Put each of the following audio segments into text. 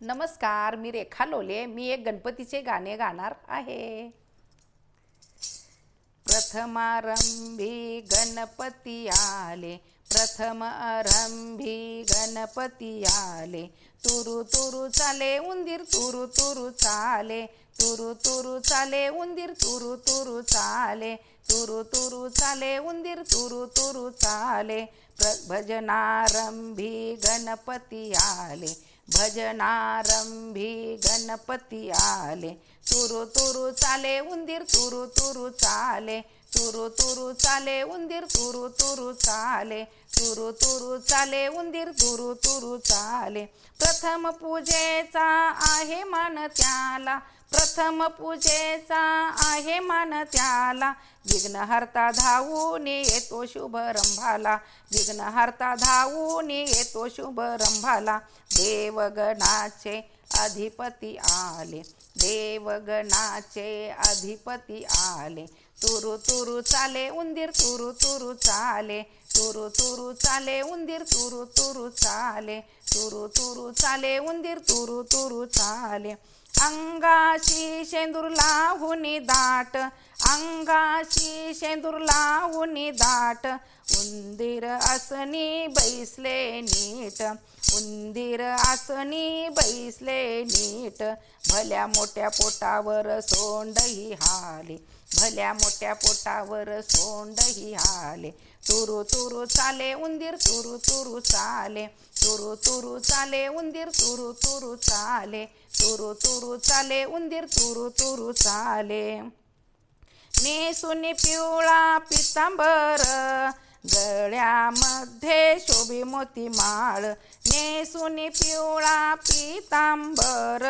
नमस्कार मी रेखा लोले. मी एक गणपतीचे गाणे गाणार आहे. प्रथमारंभी गणपती आले. प्रथम आरंभी गणपती आले. तुरु तुरु चाले उंदीर तुरु तुरु चाले. तुरु तुरु चाले उंदीर तुरु तुरु चाले. तुरु तुरु चाले उंदीर तुरु तुरु चाले. प्र भजनारंभी गणपती आले. भजनारंभी गणपती आले. तुरु तुरु चाले उंदीर तुरु तुरु चाले. तुरु तुरु चाले उंदीर तुरु तुरु चाले. तुरु तुरु चाले उंदीर तुरु तुरु चाले. प्रथम पूजेचा आहे मान त्याला. प्रथम पूजेचा आहे मान त्याला. विघ्नहर्ता धावून येतो शुभरंभाला विघ्नहर्ता धावून येतो शुभरंभाला देवगणाचे अधिपती आले. देवगणाचे अधिपती आले. तुरु तुरु चाले उंदीर तुरु तुरु चाले. तुरु तुरु चाले उंदीर तुरु तुरु चाले. तुरु तुरु चाले उंदीर तुरु तुरु चाले. अंगाशी शेंदूर लाहुनी दाट अंगाशी शेंदूर लावूनी दाट उंदीर असनी बैसले नीट उंदीर आसनी बैसले नीट भल्या मोठ्या पोटावर सोंडही हाली भल्या मोठ्या पोटावर सोंडही आले तुरु तुरु चाले उंदीर तुरु तुरु चाले तुरु तुरु चाले उंदीर तुरु तुरु चाले तुरु तुरु चाले उंदीर तुरु तुरु चाले. नेसुनी पिवळा पितांबर गळ्यामध्ये शोभे मोती माळ. नेसुनी पिवळा पितांबर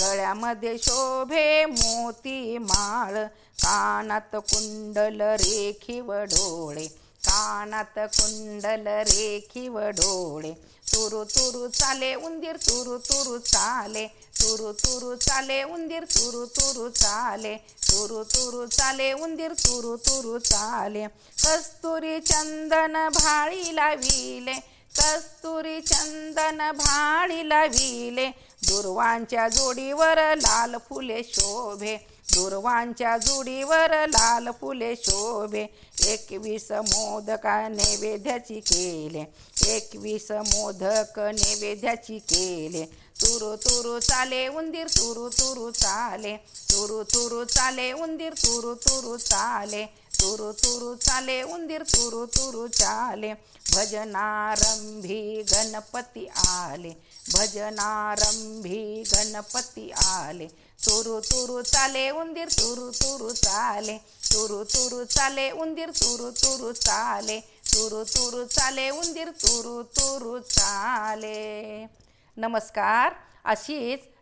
गळ्यामध्ये शोभे मोती माळ. कानात कुंडल रेखीव डोळे कानात कुंडल रेखीव डोळे. तुरु तुरु चाले उंदीर तुरु तुरु चाले. तुरु तुरु चाले उंदीर तुरु तुरु चाले. तुरु तुरु चाले उंदीर तुरु तुरु चाले. कस्तुरी चंदन भाळी लाविले. कस्तुरी चंदन भाळी लाविले. दुर्वांच्या जोडीवर लाल फुले शोभे. दुर्वांच्या जोडीवर लाल फुले शोभे. एकवीस मोदका नैवेद्याची केले. एकवीस मोदक नैवेद्याची केले. तुरु तुरु चाले उंदीर तुरु तुरु चाले. तुरु तुरु चाले उंदीर तुरु तुरु चाले. तुरु तुरु चाले उंदीर तुरु तुरु चाले. भजनारंभी गणपती आले भजनारंभी गणपती आले. तुरु तुरु चाले उंदीर तुरु तुरु चाले. तुरु तुरु चाले उंदीर तुरु तुरु चाले. तुरु तुरु चाले उंदीर तुरु तुरु चाले. नमस्कार. अशीच